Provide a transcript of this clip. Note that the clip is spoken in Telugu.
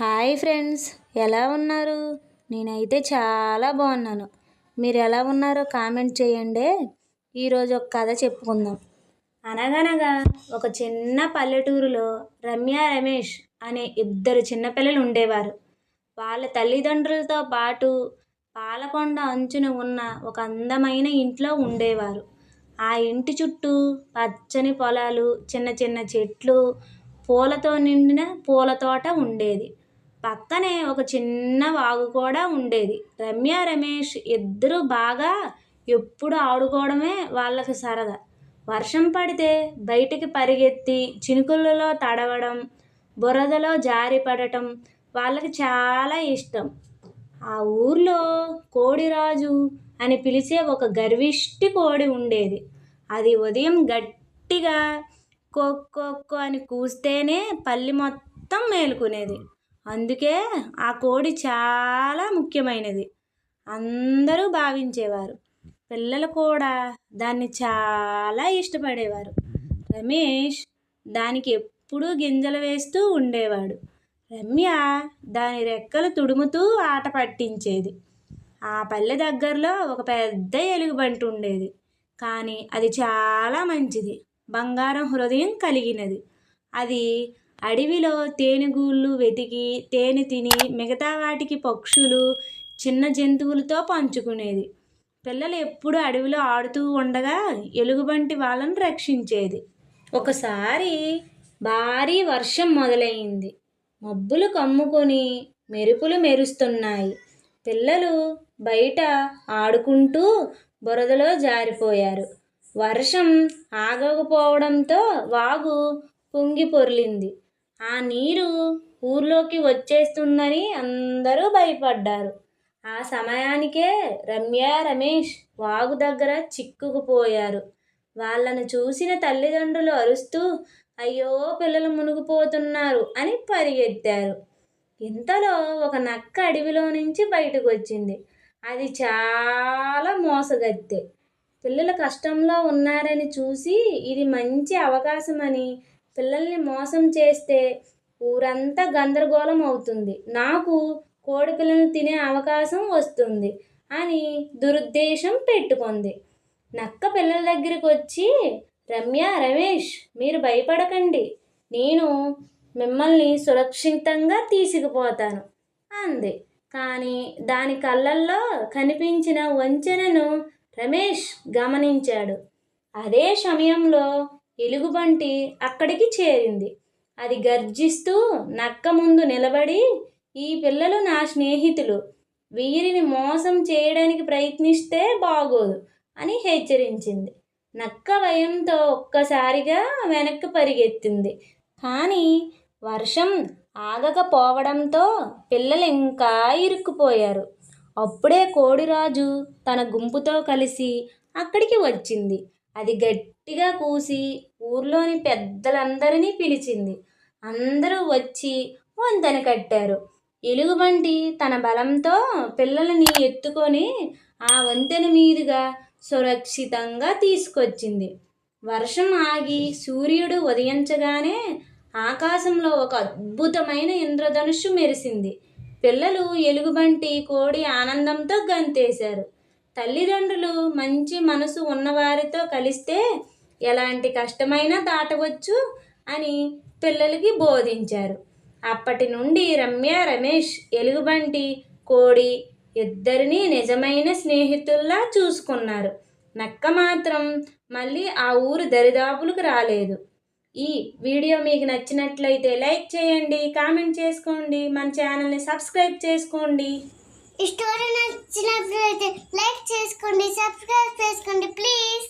హాయ్ ఫ్రెండ్స్ ఎలా ఉన్నారు? నేనైతే చాలా బాగున్నాను. మీరు ఎలా ఉన్నారో కామెంట్ చేయండి. ఈరోజు ఒక కథ చెప్పుకుందాం. అనగనగా ఒక చిన్న పల్లెటూరులో రమ్య రమేష్ అనే ఇద్దరు చిన్నపిల్లలు ఉండేవారు. వాళ్ళ తల్లిదండ్రులతో పాటు పాలకొండ అంచున ఉన్న ఒక అందమైన ఇంట్లో ఉండేవారు. ఆ ఇంటి చుట్టూ పచ్చని పొలాలు చిన్న చిన్న చెట్లు పూలతో నిండిన పూల తోట ఉండేది. పక్కనే ఒక చిన్న వాగు కూడా ఉండేది. రమ్య రమేష్ ఇద్దరు బాగా ఎప్పుడు ఆడుకోవడమే వాళ్ళకి సరదా. వర్షం పడితే బయటికి పరిగెత్తి చినుకులలో తడవడం బురదలో జారిపడటం వాళ్ళకి చాలా ఇష్టం. ఆ ఊర్లో కోడిరాజు అని పిలిచే ఒక గర్విష్టి కోడి ఉండేది. అది ఉదయం గట్టిగా కొక్కొక్కు అని కూస్తేనే పల్లి మొత్తం మేలుకునేది. అందుకే ఆ కోడి చాలా ముఖ్యమైనది. అందరూ భావించేవారు. పిల్లలు కూడా దాన్ని చాలా ఇష్టపడేవారు. రమేష్ దానికి ఎప్పుడూ గింజలు వేస్తూ ఉండేవాడు. రమ్య దాని రెక్కలు తుడుముతూ ఆట పట్టించేది. ఆ పల్లె దగ్గరలో ఒక పెద్ద ఎలుగుబంటి ఉండేది. కానీ అది చాలా మంచిది. బంగారం హృదయం కలిగినది. అది అడవిలో తేనెగూళ్ళు వెతికి తేనె తిని మిగతా వాటికి పక్షులు చిన్న జంతువులతో పంచుకునేది. పిల్లలు ఎప్పుడు అడవిలో ఆడుతూ ఉండగా ఎలుగుబంటి వాళ్ళను రక్షించేది. ఒకసారి భారీ వర్షం మొదలైంది. మబ్బులు కమ్ముకొని మెరుపులు మెరుస్తున్నాయి. పిల్లలు బయట ఆడుకుంటూ బురదలో జారిపోయారు. వర్షం ఆగకపోవడంతో వాగు పొంగి పొర్లింది. ఆ నీరు ఊర్లోకి వచ్చేస్తుందని అందరూ భయపడ్డారు. ఆ సమయానికే రమ్య రమేష్ వాగు దగ్గర చిక్కుకుపోయారు వాళ్ళను చూసిన తల్లిదండ్రులు అరుస్తూ అయ్యో పిల్లలు మునిగిపోతున్నారు అని పరిగెత్తారు. ఇంతలో ఒక నక్క అడవిలో నుంచి బయటకు వచ్చింది అది చాలా మోసగత్తె. పిల్లలు కష్టంలో ఉన్నారని చూసి ఇది మంచి అవకాశమని పిల్లల్ని మోసం చేస్తే ఊరంతా గందరగోళం అవుతుంది. నాకు కోడి పిల్లలు తినే అవకాశం వస్తుంది అని దురుద్దేశం పెట్టుకుంది. నక్క పిల్లల దగ్గరికి వచ్చి రమ్య రమేష్ మీరు భయపడకండి. నేను మిమ్మల్ని సురక్షితంగా తీసుకుపోతాను అంది. కానీ దాని కళ్ళల్లో కనిపించిన వంచనను రమేష్ గమనించాడు. అదే సమయంలో ఎలుగుబంటి అక్కడికి చేరింది. అది గర్జిస్తూ నక్క ముందు నిలబడి ఈ పిల్లలు నా స్నేహితులు. వీరిని మోసం చేయడానికి ప్రయత్నిస్తే బాగోదు అని హెచ్చరించింది. నక్క భయంతో ఒక్కసారిగా వెనక్కి పరిగెత్తింది. కానీ వర్షం ఆగకపోవడంతో పిల్లలు ఇంకా ఇరుక్కుపోయారు. అప్పుడే కోడిరాజు తన గుంపుతో కలిసి అక్కడికి వచ్చింది. అది గట్టిగా కూసి ఊర్లోని పెద్దలందరినీ పిలిచింది. అందరూ వచ్చి వంతెన కట్టారు. ఎలుగుబంటి తన బలంతో పిల్లలని ఎత్తుకొని ఆ వంతెన మీదుగా సురక్షితంగా తీసుకొచ్చింది. వర్షం ఆగి సూర్యుడు ఉదయించగానే ఆకాశంలో ఒక అద్భుతమైన ఇంద్రధనుస్సు మెరిసింది. పిల్లలు ఎలుగుబంటి కోడి ఆనందంతో గంతేశారు. తల్లిదండ్రులు మంచి మనసు ఉన్నవారితో కలిస్తే ఎలాంటి కష్టమైనా దాటవచ్చు అని పిల్లలకి బోధించారు. అప్పటి నుండి రమ్య రమేష్ ఎలుగుబంటి కోడి ఇద్దరిని నిజమైన స్నేహితుల్లా చూసుకున్నారు. నక్క మాత్రం మళ్ళీ ఆ ఊరు దరిదాపులకు రాలేదు. ఈ వీడియో మీకు నచ్చినట్లయితే లైక్ చేయండి కామెంట్ చేసుకోండి మన ఛానల్ని సబ్స్క్రైబ్ చేసుకోండి. ఈ స్టోరీ నచ్చినట్లయితే లైక్ చేసుకోండి సబ్స్క్రైబ్ చేసుకోండి ప్లీజ్.